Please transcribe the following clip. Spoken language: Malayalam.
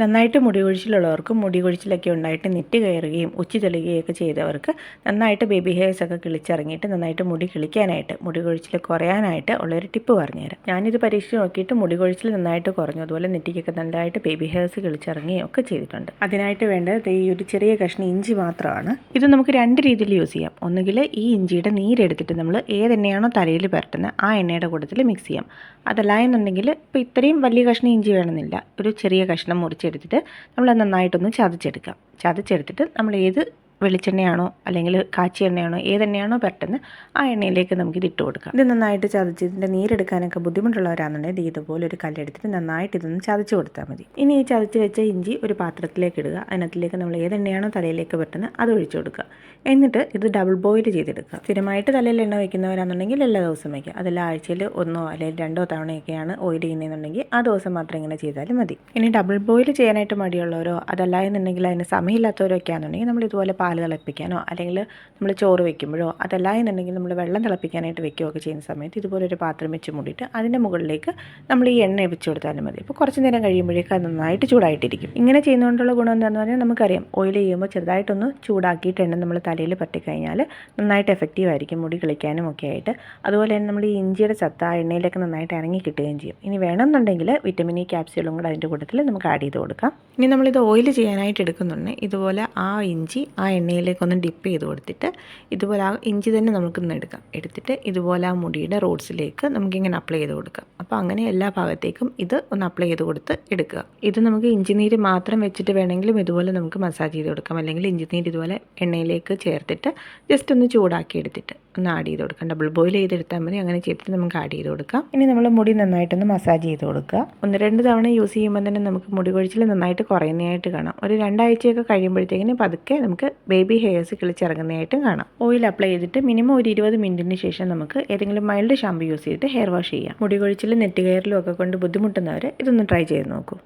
നന്നായിട്ട് മുടി കൊഴിച്ചിലുള്ളവർക്കും മുടി കൊഴിച്ചിലൊക്കെ ഉണ്ടായിട്ട് നെറ്റ് കയറുകയും ഉച്ചി തെളിയുകയൊക്കെ ചെയ്തവർക്ക് നന്നായിട്ട് ബേബി ഹെയർസ് ഒക്കെ കിളിച്ചിറങ്ങിയിട്ട് നന്നായിട്ട് മുടി കിളിക്കാനായിട്ട് മുടി കൊഴിച്ചിൽ കുറയാനായിട്ട് ഉള്ളൊരു ടിപ്പ് പറഞ്ഞുതരാം. ഞാനിത് പരീക്ഷിച്ച് നോക്കിയിട്ട് മുടി കൊഴിച്ചിൽ നന്നായിട്ട് കുറഞ്ഞു. അതുപോലെ നെറ്റിക്കൊക്കെ നല്ലതായിട്ട് ബേബി ഹെയർസ് കിളിച്ചിറങ്ങുകയും ഒക്കെ ചെയ്തിട്ടുണ്ട്. അതിനായിട്ട് വേണ്ടത് ഈ ഒരു ചെറിയ കഷ്ണം ഇഞ്ചി മാത്രമാണ്. ഇത് നമുക്ക് രണ്ട് രീതിയിൽ യൂസ് ചെയ്യാം. ഒന്നുകിൽ ഈ ഇഞ്ചിയുടെ നീരെടുത്തിട്ട് നമ്മൾ ഏതെണ്ണയാണോ തലയിൽ പരട്ടുന്നത് ആ എണ്ണയുടെ കൂട്ടത്തിൽ മിക്സ് ചെയ്യാം. അതല്ല എന്നുണ്ടെങ്കിൽ ഇപ്പോൾ ഇത്രയും വലിയ കഷ്ണം ഇഞ്ചി വേണമെന്നില്ല. ഒരു ചെറിയ കഷ്ണം മുറിച്ചെടുത്തിട്ട് നമ്മൾ നന്നായിട്ടൊന്ന് ചതച്ചെടുക്കാം. ചതച്ചെടുത്തിട്ട് നമ്മൾ ഏത് വെളിച്ചെണ്ണയാണോ അല്ലെങ്കിൽ കാച്ചി എണ്ണയാണോ ഏതെണ്ണയാണോ പെട്ടെന്ന് ആ എണ്ണയിലേക്ക് നമുക്ക് ഇതിട്ട് ഇട്ട് കൊടുക്കാം. ഇത് നന്നായിട്ട് ചതച്ച് ഇതിന്റെ നീരെടുക്കാനൊക്കെ ബുദ്ധിമുട്ടുള്ളവരാണെന്നുണ്ടെങ്കിൽ ഇത് ഇതുപോലെ ഒരു കല്ലെടുത്തിട്ട് നന്നായിട്ട് ഇതൊന്ന് ചതച്ച് കൊടുത്താൽ മതി. ഇനി ഈ ചതച്ച് വെച്ച ഇഞ്ചി ഒരു പാത്രത്തിലേക്ക് ഇടുക. അതിനകത്തിലേക്ക് നമ്മൾ ഏതെണ്ണയാണോ തലയിലേക്ക് പെട്ടെന്ന് അത് ഒഴിച്ചു കൊടുക്കുക. എന്നിട്ട് ഇത് ഡബിൾ ബോയിൽ ചെയ്തെടുക്കുക. സ്ഥിരമായിട്ട് തലയിൽ എണ്ണ വയ്ക്കുന്നവരാണെന്നുണ്ടെങ്കിൽ എല്ലാ ദിവസം വയ്ക്കുക. അതല്ല ആഴ്ചയിൽ ഒന്നോ അല്ലെങ്കിൽ രണ്ടോ തവണയൊക്കെയാണ് ഓയിൽ ചെയ്യുന്നതെന്നുണ്ടെങ്കിൽ ആ ദിവസം മാത്രം ഇങ്ങനെ ചെയ്താലും മതി. ഇനി ഡബിൾ ബോയിൽ ചെയ്യാനായിട്ട് മടിയുള്ളവരോ അതല്ല എന്നുണ്ടെങ്കിൽ അതിന് സമയമില്ലാത്തവരോ ഒക്കെ ആണെന്നുണ്ടെങ്കിൽ നമ്മൾ ഇതുപോലെ പാൽ തിളപ്പിക്കാനോ അല്ലെങ്കിൽ നമ്മൾ ചോറ് വെക്കുമ്പോഴോ അതല്ല എന്നുണ്ടെങ്കിൽ നമ്മൾ വെള്ളം തിളപ്പിക്കാനായിട്ട് വെക്കുകയൊക്കെ ചെയ്യുന്ന സമയത്ത് ഇതുപോലെ ഒരു പാത്രം വെച്ച് മൂടിയിട്ട് അതിന്റെ മുകളിലേക്ക് നമ്മൾ ഈ എണ്ണ വെച്ച് കൊടുത്താലും മതി. അപ്പോൾ കുറച്ച് നേരം കഴിയുമ്പോഴേക്കും അത് നന്നായിട്ട് ചൂടായിട്ടിരിക്കും. ഇങ്ങനെ ചെയ്യുന്നതുകൊണ്ടുള്ള ഗുണം എന്താണെന്ന് പറഞ്ഞാൽ നമുക്കറിയാം ഓയിൽ ചെയ്യുമ്പോൾ ചെറുതായിട്ടൊന്ന് ചൂടാക്കിയിട്ട് എണ്ണ നമ്മൾ തലയിൽ പറ്റിക്കഴിഞ്ഞാൽ നന്നായിട്ട് എഫക്റ്റീവ് ആയിരിക്കും മുടി കളിക്കാനും ഒക്കെ ആയിട്ട്. അതുപോലെ തന്നെ നമ്മൾ ഈ ഇഞ്ചിയുടെ ചത്ത എണ്ണയിലേക്ക് നന്നായിട്ട് ഇറങ്ങി കിട്ടുകയും ചെയ്യും. ഇനി വേണമെന്നുണ്ടെങ്കിൽ വിറ്റമിൻ ഇ ക്യാപ്സ്യൂളും കൂടെ അതിന്റെ കൂട്ടത്തിൽ നമുക്ക് ആഡ് ചെയ്ത് കൊടുക്കാം. ഇനി നമ്മളിത് ഓയിൽ ചെയ്യാനായിട്ട് എടുക്കുന്നുണ്ട്. ഇതുപോലെ ആ ഇഞ്ചി ആ എണ്ണയിലേക്കൊന്ന് ഡിപ്പ് ചെയ്ത് കൊടുത്തിട്ട് ഇതുപോലെ ആ ഇഞ്ചി തന്നെ നമുക്കൊന്ന് എടുക്കാം. എടുത്തിട്ട് ഇതുപോലെ ആ മുടിയുടെ റോഡ്സിലേക്ക് നമുക്കിങ്ങനെ അപ്ലൈ ചെയ്ത് കൊടുക്കാം. അപ്പോൾ അങ്ങനെ എല്ലാ ഭാഗത്തേക്കും ഇത് ഒന്ന് അപ്ലൈ ചെയ്ത് കൊടുത്ത് എടുക്കുക. ഇത് നമുക്ക് ഇഞ്ചി നീര് മാത്രം വെച്ചിട്ട് വേണമെങ്കിലും ഇതുപോലെ നമുക്ക് മസാജ് ചെയ്ത് കൊടുക്കാം. അല്ലെങ്കിൽ ഇഞ്ചി നീര് ഇതുപോലെ എണ്ണയിലേക്ക് ചേർത്തിട്ട് ജസ്റ്റ് ഒന്ന് ചൂടാക്കി എടുത്തിട്ട് ഒന്ന് ആഡ് ചെയ്ത് കൊടുക്കാം. ഡബിൾ ബോയിൽ ചെയ്തെടുത്താൽ മതി. അങ്ങനെ ചെയ്തിട്ട് നമുക്ക് ആഡ് ചെയ്ത് കൊടുക്കാം. ഇനി നമ്മൾ മുടി നന്നായിട്ടൊന്ന് മസാജ് ചെയ്ത് കൊടുക്കുക. ഒന്ന് രണ്ട് തവണ യൂസ് ചെയ്യുമ്പോൾ തന്നെ നമുക്ക് മുടി കൊഴിച്ചിൽ നന്നായിട്ട് കുറയുന്നതായിട്ട് കാണാം. ഒരു രണ്ടാഴ്ചയൊക്കെ കഴിയുമ്പോഴത്തേക്കിന് പതുക്കെ നമുക്ക് ബേബി ഹെയർസ് കിളിച്ചിറങ്ങുന്നതായിട്ടും കാണാം. ഓയിൽ അപ്ലൈ ചെയ്തിട്ട് മിനിമം ഒരു ഇരുപത് മിനിറ്റിന് ശേഷം നമുക്ക് ഏതെങ്കിലും മൈൽഡ് ഷാമ്പു യൂസ് ചെയ്തിട്ട് ഹെയർ വാഷ് ചെയ്യാം. മുടി കൊഴിച്ചിൽ നെറ്റ് കയറിലും ഒക്കെ കൊണ്ട് ബുദ്ധിമുട്ടുന്നവർ ഇതൊന്ന് ട്രൈ ചെയ്ത് നോക്കൂ.